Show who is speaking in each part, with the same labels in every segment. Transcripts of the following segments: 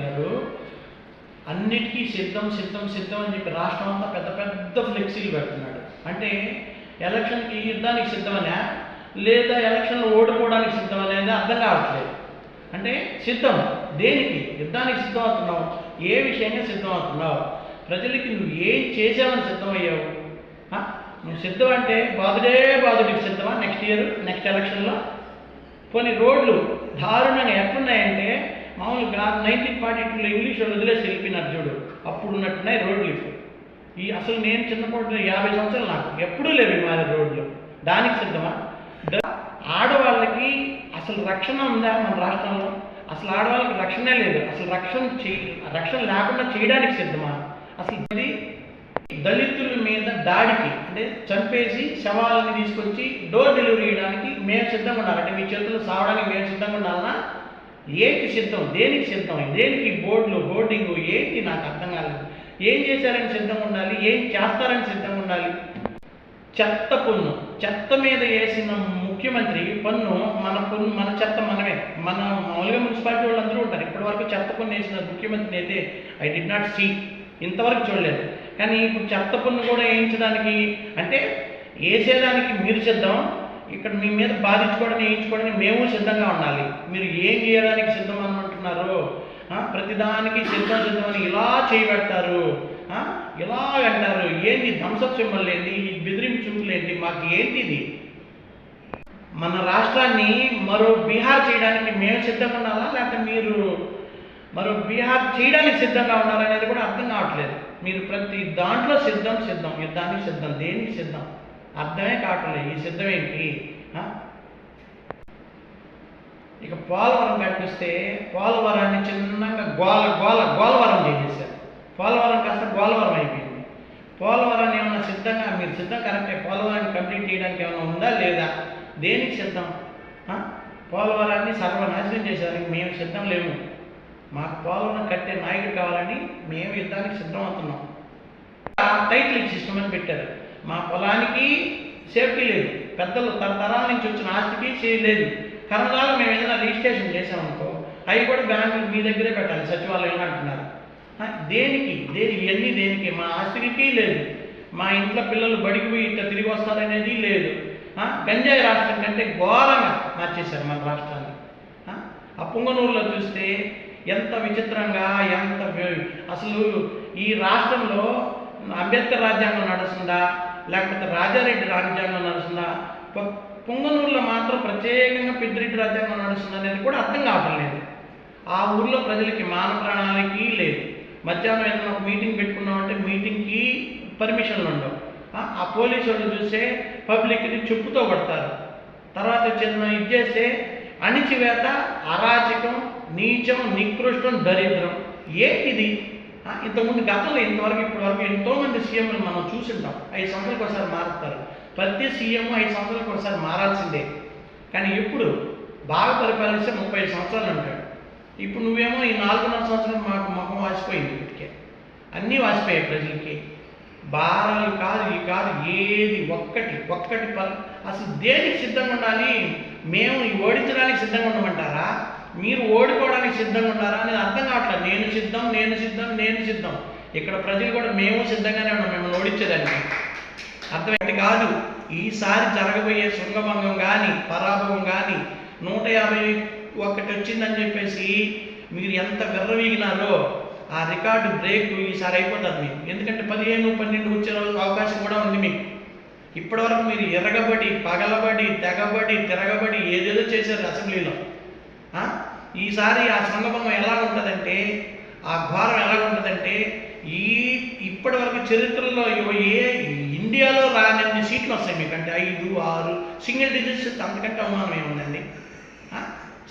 Speaker 1: గారు అన్నిటికీ సిద్ధం సిద్ధం సిద్ధం అని చెప్పి రాష్ట్రం అంతా పెద్ద పెద్ద ఫ్లెక్సీలు పెడుతున్నాడు. అంటే ఎలక్షన్కి యుద్ధానికి సిద్ధమనే లేదా ఎలక్షన్లో ఓడిపోవడానికి సిద్ధం అనేది అర్థం కావట్లేదు. అంటే సిద్ధం. దేనికి? యుద్ధానికి సిద్ధమవుతున్నావు. ఏ విషయంగా సిద్ధం అవుతున్నావు ప్రజలకి నువ్వు ఏం చేసావని సిద్ధమయ్యావు? నువ్వు సిద్ధం అంటే బాధుడే బాధుడికి సిద్ధమా నెక్స్ట్ ఇయర్ నెక్స్ట్ ఎలక్షన్లో కొన్ని రోడ్లు దారుణంగా ఎట్లున్నాయంటే మామూలుగా నైన్టీన్ ఫార్టీ టూలో ఇంగ్లీష్ వాళ్ళు వదిలేసి వెళ్ళిపోయినారు చూడు. అప్పుడు ఉన్నట్టున్నాయి రోడ్లు ఇప్పుడు. ఈ అసలు నేను చిన్నప్పుడు యాభై సంవత్సరాలు నాకు. ఎప్పుడూ లేవు మాది రోడ్లు. దానికి సిద్ధమా? ఆడవాళ్ళకి అసలు రక్షణ ఉందా మన రాష్ట్రంలో? అసలు ఆడవాళ్ళకి రక్షణే లేదు. అసలు రక్షణ చేయ రక్షణ లేకుండా చేయడానికి సిద్ధమా? అసలు దళితుల మీద దాడికి అంటే చంపేసి శవాలని తీసుకొచ్చి డోర్ డెలివరీ చేయడానికి మేము సిద్ధంగా ఉండాలి అంటే మీ చేతుల్లో సావడానికి మేము సిద్ధంగా ఉండాలన్నా ఏంటి సిద్ధం దేనికి సిద్ధం దేనికి బోర్డులు హోర్డింగ్? ఏంటి నాకు అర్థం కాలేదు. ఏం చేశారని సిద్ధంగా ఉండాలి? ఏం చేస్తారని సిద్ధంగా ఉండాలి? చెత్త పన్ను. చెత్త మీద వేసిన ముఖ్యమంత్రి పన్ను మన పన్ను మన చెత్త మనమే. మన మామూలుగా మున్సిపాలిటీ వాళ్ళందరూ ఉంటారు. ఇప్పటివరకు చెత్త పన్ను వేసిన ముఖ్యమంత్రిని అయితే ఐ డి నాట్ సీ ఇంతవరకు చూడలేదు. కానీ ఇప్పుడు చెత్త పన్ను కూడా వేయించడానికి అంటే వేసేదానికి మీరు సిద్ధం? ఇక్కడ మీ మీద బాధించుకోవడం వేయించుకోవడానికి మేము సిద్ధంగా ఉండాలి. మీరు ఏం చేయడానికి సిద్ధం అనుకుంటున్నారు ప్రతిదానికి సిద్ధం సిద్ధం అని ఇలా చేయబెడతారు ఇలా అంటారు. ఏంటి థమ్సప్ సింబల్ ఏంటి ఈ బెదిరింపు చూపులు ఏంటి? మాకు ఏంటి ఇది? మన రాష్ట్రాన్ని మరో బీహార్ చేయడానికి మేము సిద్ధంగా ఉండాలా? లేకపోతే మీరు మరో బీహార్ చేయడానికి సిద్ధంగా ఉండాలనేది కూడా అర్థం కావట్లేదు. మీరు ప్రతి దాంట్లో సిద్ధం సిద్ధం. యుద్ధానికి సిద్ధం దేనికి సిద్ధం? అర్థమే కావట్లేదు ఈ సిద్ధం ఏంటి? ఇక పోలవరం కనిపిస్తే పోలవరాన్ని చిన్నగా గోల గోల గోలవరం చేసేసారు పోలవరం కాస్త గోలవరం అయిపోయింది. పోలవరాన్ని ఏమన్నా సిద్ధంగా మీరు సిద్ధం కరెక్టే? పోలవరాన్ని కంప్లీట్ చేయడానికి ఏమైనా ఉందా లేదా? దేనికి సిద్ధం? పోలవరాన్ని సర్వనాశనం చేసేదానికి మేము సిద్ధం లేము. మాకు పోలవరం కట్టే నాయకుడు కావాలని మేము యుద్ధానికి సిద్ధం అవుతున్నాం. టైటిల్ సిస్టమ్ అని పెట్టారు. మా పొలానికి సేఫ్టీ లేదు. పెద్దలు తరతరాల నుంచి వచ్చిన ఆస్తికి చేయలేదు లేదు. కర్మకాలం మేము ఏదైనా రిజిస్ట్రేషన్ చేసామనుకో అవి కూడా బ్యాంకులు మీ దగ్గరే పెట్టాలి సచివాలయం అంటున్నారు. దేనికి? దేని? ఇవన్నీ దేనికి? మా ఆస్తికి లేదు. మా ఇంట్లో పిల్లలు బడికి పోయి ఇట్లా తిరిగి వస్తారనేది లేదు. గంజాయి రాష్ట్రం కంటే ఘోరంగా మార్చేశారు మన రాష్ట్రాన్ని. ఆ, పుంగనూరులో చూస్తే ఎంత విచిత్రంగా ఎంత అసలు ఈ రాష్ట్రంలో అంబేద్కర్ రాజ్యాంగం నడుస్తుందా? లేకపోతే రాజారెడ్డి రాజ్యాంగం నడుస్తుందా? పొంగనూరులో మాత్రం ప్రత్యేకంగా పెద్దిరెడ్డి రాజ్యాంగం నడుస్తుంది అనేది కూడా అర్థం కావట్లేదు ఆ ఊర్లో ప్రజలకి మాన ప్రాణాలకి లేదు. మధ్యాహ్నం ఏదైనా ఒక మీటింగ్ పెట్టుకున్నామంటే మీటింగ్కి పర్మిషన్లు ఉండవు. ఆ, పోలీసు వాళ్ళు చూస్తే పబ్లిక్ని చెప్పుతో కొడతారు. తర్వాత చిన్న ఇది చేస్తే అణిచివేత అరాచకం నీచం నికృష్టం దరిద్రం. ఏంటిది? ఇంతకుముందు గతంలో ఇంతవరకు ఇప్పటి వరకు ఎంతోమంది సీఎంలు మనం చూసింటాం. ఐదు సంవత్సరాలకు ఒకసారి మారుతారు. ప్రతి సీఎం ఐదు సంవత్సరాలకు ఒకసారి మారాల్సిందే. కానీ ఇప్పుడు బాగా పరిపాలిస్తే ముప్పై ఐదు సంవత్సరాలు ఉంటాడు ఇప్పుడు నువ్వేమో ఈ నాలుగున్నర సంవత్సరం మాకు ముఖం వాసిపోయింది ఇప్పటికే. అన్నీ వాసిపోయాయి ప్రజలకి. భారాలు కాదు ఈ కాదు ఏది ఒక్కటి ఒక్కటి అసలు దేనికి సిద్ధంగా ఉండాలి? మేము ఈ ఓడించడానికి సిద్ధంగా ఉండమంటారా? మీరు ఓడిపోవడానికి సిద్ధంగా ఉన్నారా అనేది అర్థం కావట్లేదు. నేను సిద్ధం నేను సిద్ధం నేను సిద్ధం. ఇక్కడ ప్రజలు కూడా మేము సిద్ధంగానే ఉన్నాం. మిమ్మల్ని ఓడించేదానికి అర్థమైంది? కాదు. ఈసారి జరగబోయే శృంగభంగం కానీ పరాభవం కానీ నూట యాభై ఒకటి వచ్చిందని చెప్పేసి మీరు ఎంత విర్రవీగినారో ఆ రికార్డు బ్రేక్ ఈసారి అయిపోతుంది మీకు. ఎందుకంటే పదిహేను పన్నెండు వచ్చే రోజు అవకాశం కూడా ఉంది మీకు. ఇప్పటివరకు మీరు ఎరగబడి పగలబడి తెగబడి తిరగబడి ఏదేదో చేశారు అసెంబ్లీలో. ఈసారి ఆ శృంగభంగం ఎలా ఉంటుందంటే ఆ ద్వారం ఎలా ఉంటుందంటే ఈ ఇప్పటి వరకు చరిత్రలో ఏ ఇండియాలో రానన్ని సీట్లు వస్తాయి మీకు. అంటే ఐదు ఆరు సింగిల్ డిజిట్స్ అంతకంటే అవమానం ఏముందండి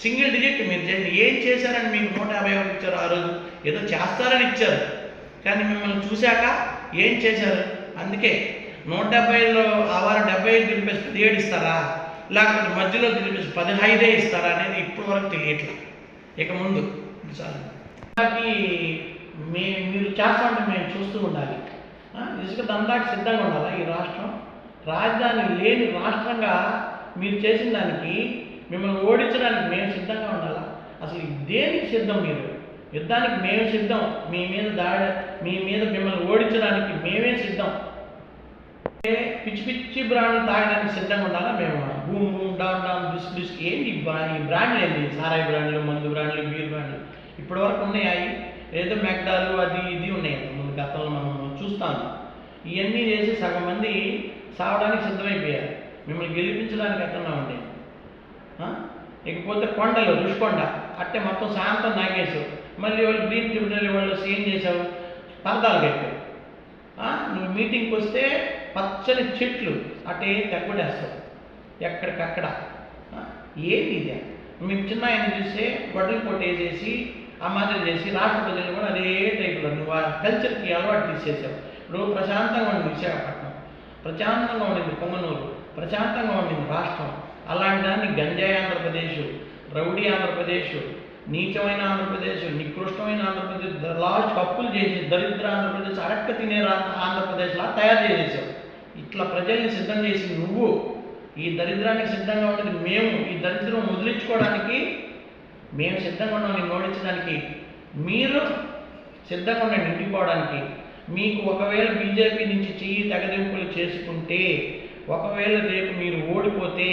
Speaker 1: సింగిల్ డిజిట్ మీరు ఏం చేశారని మీకు నూట యాభై ఒకటి ఇచ్చారు ఆ రోజు. ఏదో చేస్తారని ఇచ్చారు. కానీ మిమ్మల్ని చూశాక ఏం చేశారు? అందుకే నూట డెబ్బైలో ఆ వారు డెబ్బై ఐదు తెలిపేసి పదిహేడు ఇస్తారా? లేకపోతే మధ్యలో తెలిపేసి పదిహైదే ఇస్తారా అనేది ఇప్పటివరకు తెలియట్లేదు ఇక ముందు చాలు. దందాకి మీరు చేస్తా మేము చూస్తూ ఉండాలి. ఇసుక దందాకి సిద్ధంగా ఉండాలా ఈ రాష్ట్రం? రాజధాని లేని రాష్ట్రంగా మీరు చేసిన దానికి మిమ్మల్ని ఓడించడానికి మేము సిద్ధంగా ఉండాలా? అసలు దేనికి సిద్ధం మీరు? యుద్ధానికి మేము సిద్ధం. మీ మీద దాడి మీ మీద మిమ్మల్ని ఓడించడానికి మేమే సిద్ధం. పిచ్చి పిచ్చి బ్రాండ్లు తాగడానికి సిద్ధంగా ఉండాలా? మేము బూమ్ బూమ్ డౌన్ డౌన్ డిస్ డిస్ ఏంటి ఈ ఈ బ్రాండ్లు ఏంటి సారాయి బ్రాండ్లు మందు బ్రాండ్లు బీర్ బ్రాండ్లు ఇప్పటి వరకు ఉన్నాయి? ఏదో మెగ్డాలు అది ఇది ఉన్నాయి. ముందు గతంలో మనం చూస్తాం. ఇవన్నీ చేసి సగం మంది సావడానికి సిద్ధమైపోయారు. మిమ్మల్ని గెలిపించడానికి ఎక్కడన్నా ఉండే ఇకపోతే కొండలు రుషికొండ. అట్టే మొత్తం శాంతం నాగేశావు మళ్ళీ వాళ్ళు గ్రీన్ ట్రిబ్యునల్ వాళ్ళు ఏం చేసావు పరదాలు కట్టావు నువ్వు మీటింగ్కి వస్తే పచ్చని చెట్లు అటే తెగ్గొడేస్తావు ఎక్కడికక్కడ. ఆ? ఇది? మేము చిన్న ఆయన చూస్తే బట్టలు కొట్టేసేసి ఆ మాదిరి చేసి రాష్ట్ర ప్రజలు కూడా అదే టైప్లో నువ్వు ఆ కల్చర్కి అలవాటు తీసేసావు. ఇప్పుడు ప్రశాంతంగా ఉండి విశాఖపట్నం. ప్రశాంతంగా ఉండింది పొంగనూరు. ప్రశాంతంగా ఉండింది రాష్ట్రం. అలాంటి దాన్ని గంజాయి ఆంధ్రప్రదేశ్ రౌడీ ఆంధ్రప్రదేశ్ నీచమైన ఆంధ్రప్రదేశ్ నికృష్టమైన ఆంధ్రప్రదేశ్ లాస్ట్ అప్పులు చేసి దరిద్ర ఆంధ్రప్రదేశ్ అరక్క తినే రా- ఆంధ్రప్రదేశ్లా తయారు చేసేసావు ఇట్లా ప్రజల్ని సిద్ధం చేసి నువ్వు ఈ దరిద్రానికి సిద్ధంగా ఉండేది మేము ఈ దరిద్రం వదిలించుకోవడానికి మేము సిద్ధంగా ఉన్నాం నేను ఓడించడానికి మీరు సిద్ధంగా ఉండండి ఇంటికి పోవడానికి మీకు ఒకవేళ బీజేపీ నుంచి చెయ్యి తగదింపులు చేసుకుంటే ఒకవేళ రేపు మీరు ఓడిపోతే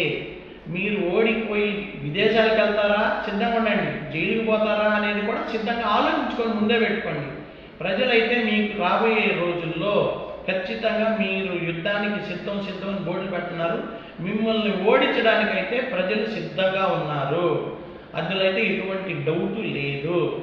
Speaker 1: మీరు ఓడిపోయి విదేశాలకు వెళ్తారా? సిద్ధంగా ఉండండి. జైలుకి పోతారా అనేది కూడా సిద్ధంగా ఆలోచించుకొని ముందే పెట్టుకోండి. ప్రజలైతే మీకు రాబోయే రోజుల్లో ఖచ్చితంగా మీరు యుద్ధానికి సిద్ధం సిద్ధం బోర్డు బోర్డులు పెడుతున్నారు. మిమ్మల్ని ఓడించడానికైతే ప్రజలు సిద్ధంగా ఉన్నారు. అందులో అయితే ఎటువంటి డౌట్ లేదు.